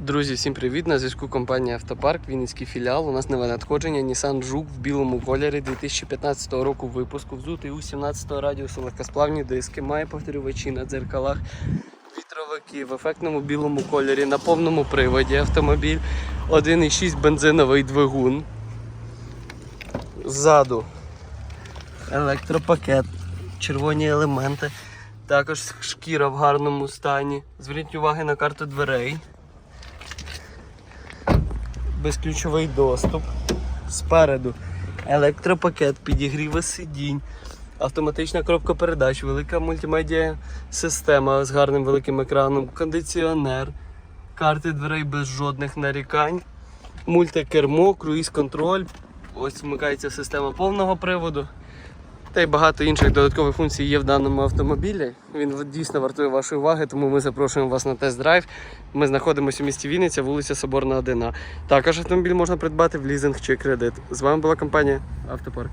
Друзі, всім привіт! На зв'язку компанія Автопарк, Вінницький філіал. У нас нове надходження Nissan Жук в білому кольорі 2015 року випуску. Взутий у 17 радіусу легкосплавні диски, має повторювачі на дзеркалах, вітровики в ефектному білому кольорі, на повному приводі автомобіль, 1,6 бензиновий двигун. Ззаду електропакет, червоні елементи. Також шкіра в гарному стані. Зверніть увагу на карту дверей. Безключовий доступ. Спереду електропакет, підігріви сидінь, автоматична коробка передач, велика мультимедіа система з гарним великим екраном, кондиціонер, карти дверей без жодних нарікань, мультикермо, круїз-контроль. Ось вмикається система повного приводу. Та й багато інших додаткових функцій є в даному автомобілі. Він дійсно вартує вашої уваги, тому ми запрошуємо вас на тест-драйв. Ми знаходимося у місті Вінниця, вулиця Соборна 1. Також автомобіль можна придбати в лізинг чи кредит. З вами була компанія Автопарк.